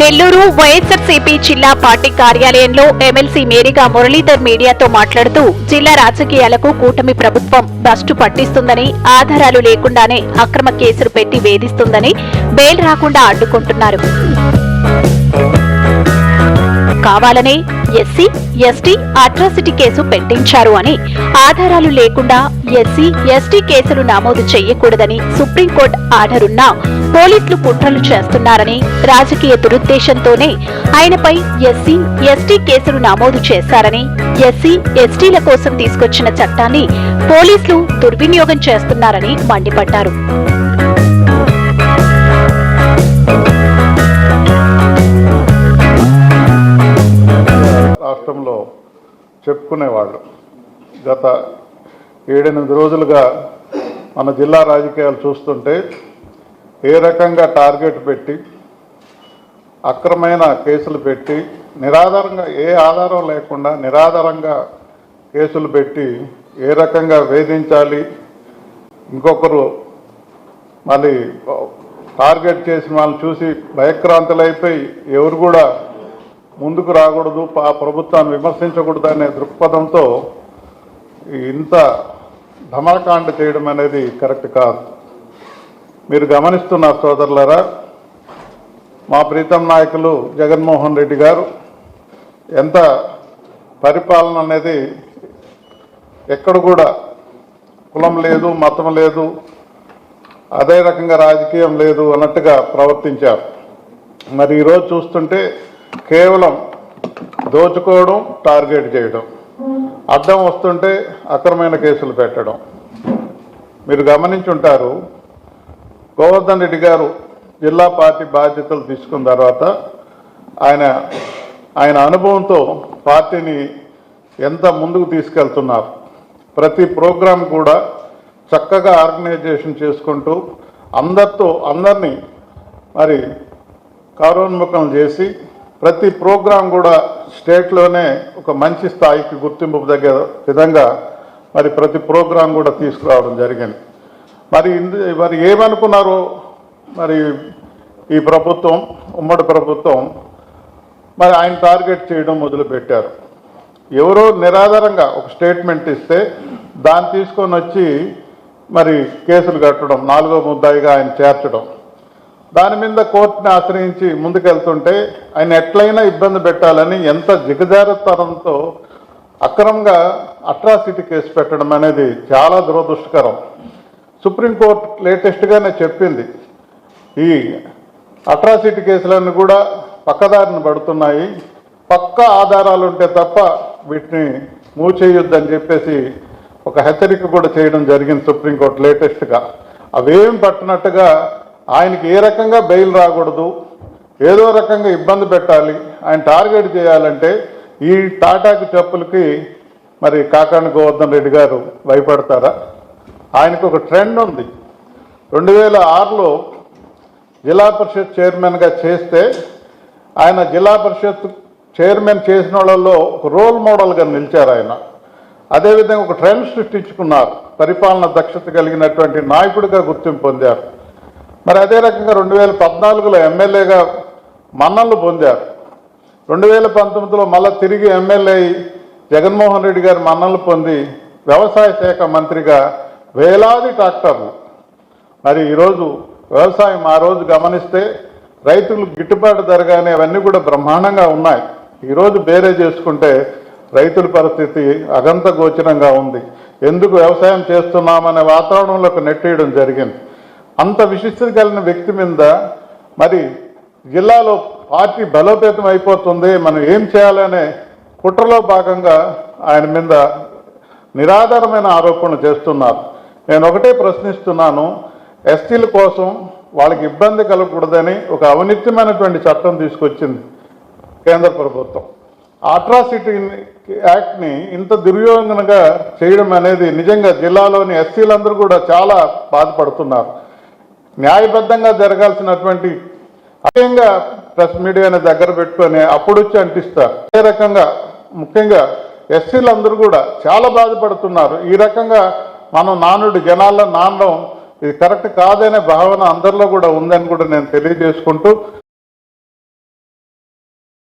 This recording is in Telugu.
నెల్లూరు వైఎస్ఆర్సీపీ జిల్లా పార్టీ కార్యాలయంలో ఎమ్మెల్సీ మేరీగా మురళీధర్ మీడియాతో మాట్లాడుతూ జిల్లా రాజకీయాలకు కూటమి ప్రభుత్వం భ్రష్టు పట్టిస్తుందని ఆధారాలు లేకుండానే అక్రమ కేసులు పెట్టి వేధిస్తుందని బెయిల్ రాకుండా అడ్డుకుంటున్నారు. కావాలనే ఎస్సీ ఎస్టీ అట్రాసిటీ కేసు పెట్టించారు అని ఆధారాలు లేకుండా ఎస్సీ ఎస్టీ కేసులు నమోదు చేయకూడదని సుప్రీంకోర్టు ఆర్డర్ ఉన్నా పోలీసులు కుట్రలు చేస్తున్నారని రాజకీయ దురుద్దేశంతోనే ఆయనపై ఎస్సీ ఎస్టీ కేసులు నమోదు చేశారని ఎస్సీ ఎస్టీల కోసం తీసుకొచ్చిన చట్టాన్ని పోలీసులు దుర్వినియోగం చేస్తున్నారని మండిపడ్డారు. చెప్పుకునేవాళ్ళు. గత ఏడెనిమిది రోజులుగా మన జిల్లా రాజకీయాలు చూస్తుంటే ఏ రకంగా టార్గెట్ పెట్టి అక్రమైన కేసులు పెట్టి నిరాధారంగా ఏ ఆధారం లేకుండా నిరాధారంగా కేసులు పెట్టి ఏ రకంగా వేధించాలి ఇంకొకరు మళ్ళీ టార్గెట్ చేసి వాళ్ళని చూసి భయక్రాంతులైపోయి ఎవరు కూడా ముందుకు రాకూడదు ఆ ప్రభుత్వాన్ని విమర్శించకూడదు అనే దృక్పథంతో ఇంత ధమాకాండ చేయడం అనేది కరెక్ట్ కాదు. మీరు గమనిస్తున్న సోదరులరా మా ప్రీతం నాయకులు జగన్మోహన్ రెడ్డి గారు ఎంత పరిపాలన అనేది ఎక్కడ కూడా కులం లేదు మతం లేదు అదే రకంగా రాజకీయం లేదు అన్నట్టుగా ప్రవర్తించారు. మరి ఈరోజు చూస్తుంటే కేవలం దోచుకోవడం టార్గెట్ చేయడం. అడ్డం వస్తుంటే అక్రమైన కేసులు పెట్టడం. మీరు గమనించుంటారు గోవర్ధన్ రెడ్డి గారు జిల్లా పార్టీ బాధ్యతలు తీసుకున్న తర్వాత ఆయన ఆయన అనుభవంతో పార్టీని ఎంత ముందుకు తీసుకెళ్తున్నారు. ప్రతి ప్రోగ్రాం కూడా చక్కగా ఆర్గనైజేషన్ చేసుకుంటూ అందరితో అందరినీ మరి కారోన్ముఖం చేసి ప్రతి ప్రోగ్రాం కూడా స్టేట్లోనే ఒక మంచి స్థాయికి గుర్తింపు దగ్గర విధంగా మరి ప్రతి ప్రోగ్రాం కూడా తీసుకురావడం జరిగింది. మరి ఇందు మరి ఏమనుకున్నారో మరి ఈ ప్రభుత్వం ఉమ్మడి ప్రభుత్వం మరి ఆయన టార్గెట్ చేయడం మొదలుపెట్టారు. ఎవరో నిరాధారంగా ఒక స్టేట్మెంట్ ఇస్తే దాన్ని తీసుకొని వచ్చి మరి కేసులు కట్టడం నాలుగో ముద్దాయిగా ఆయన చేర్చడం. దాని మీద కోర్టుని ఆశ్రయించి ముందుకెళ్తుంటే ఆయన ఎట్లయినా ఇబ్బంది పెట్టాలని ఎంత జిగజారుతనంతో అక్రమంగా అట్రాసిటీ కేసు పెట్టడం అనేది చాలా దురదృష్టకరం. సుప్రీంకోర్టు లేటెస్ట్గానే చెప్పింది ఈ అట్రాసిటీ కేసులన్నీ కూడా పక్కదారిని పడుతున్నాయి పక్క ఆధారాలు ఉంటే తప్ప వీటిని మూవ్ చేయొద్దని చెప్పేసి ఒక హెచ్చరిక కూడా చేయడం జరిగింది సుప్రీంకోర్టు లేటెస్ట్గా. అవేం పట్టినట్టుగా ఆయనకి ఏ రకంగా బెయిల్ రాకూడదు ఏదో రకంగా ఇబ్బంది పెట్టాలి ఆయన టార్గెట్ చేయాలంటే ఈ టాటాకి చెప్పులకి మరి కాకాని గోవర్ధన్ రెడ్డి గారు భయపడతారా? ఆయనకు ఒక ట్రెండ్ ఉంది. రెండు వేల ఆరులో జిల్లా పరిషత్ చైర్మన్గా చేస్తే ఆయన జిల్లా పరిషత్ చైర్మన్ చేసిన వాళ్ళలో ఒక రోల్ మోడల్గా నిలిచారు ఆయన. అదేవిధంగా ఒక ట్రెండ్ సృష్టించుకున్నారు. పరిపాలన దక్షత కలిగినటువంటి నాయకుడిగా గుర్తింపు పొందారు. మరి అదే రకంగా రెండు వేల పద్నాలుగులో ఎమ్మెల్యేగా మన్నలు పొందారు. రెండు వేల పంతొమ్మిదిలో మళ్ళీ తిరిగి ఎమ్మెల్యే అయి జగన్మోహన్ రెడ్డి గారు మన్నలు పొంది వ్యవసాయ శాఖ మంత్రిగా వేలాది ట్రాక్టర్లు. మరి ఈరోజు వ్యవసాయం ఆ రోజు గమనిస్తే రైతులు గిట్టుబాటు ధర కానీ అవన్నీ కూడా బ్రహ్మాండంగా ఉన్నాయి. ఈరోజు బేరే చేసుకుంటే రైతుల పరిస్థితి అగంత గోచరంగా ఉంది. ఎందుకు వ్యవసాయం చేస్తున్నామనే వాతావరణంలోకి నెట్టేయడం జరిగింది. అంత విశిష్టత కలిగిన వ్యక్తి మీద మరి జిల్లాలో పార్టీ బలోపేతం అయిపోతుంది మనం ఏం చేయాలనే కుట్రలో భాగంగా ఆయన మీద నిరాధారమైన ఆరోపణలు చేస్తున్నారు. నేను ఒకటే ప్రశ్నిస్తున్నాను ఎస్టీల కోసం వాళ్ళకి ఇబ్బంది కలగకూడదని ఒక అవినిత్యమైనటువంటి చట్టం తీసుకొచ్చింది కేంద్ర ప్రభుత్వం. అట్రాసిటీ యాక్ట్ని ఇంత దుర్యోగంగా చేయడం అనేది నిజంగా జిల్లాలోని ఎస్సీలందరూ కూడా చాలా బాధపడుతున్నారు. న్యాయబద్ధంగా జరగాల్సినటువంటి అదేంగా ప్రెస్ మీడియాని దగ్గర పెట్టుకొని అప్పుడు వచ్చి అంటిస్తారు అదే రకంగా ముఖ్యంగా ఎస్సీలందరూ కూడా చాలా బాధపడుతున్నారు. ఈ రకంగా మనం నానుడు జనాల్లో నానడం ఇది కరెక్ట్ కాదనే భావన అందరిలో కూడా ఉందని కూడా నేను తెలియజేసుకుంటూ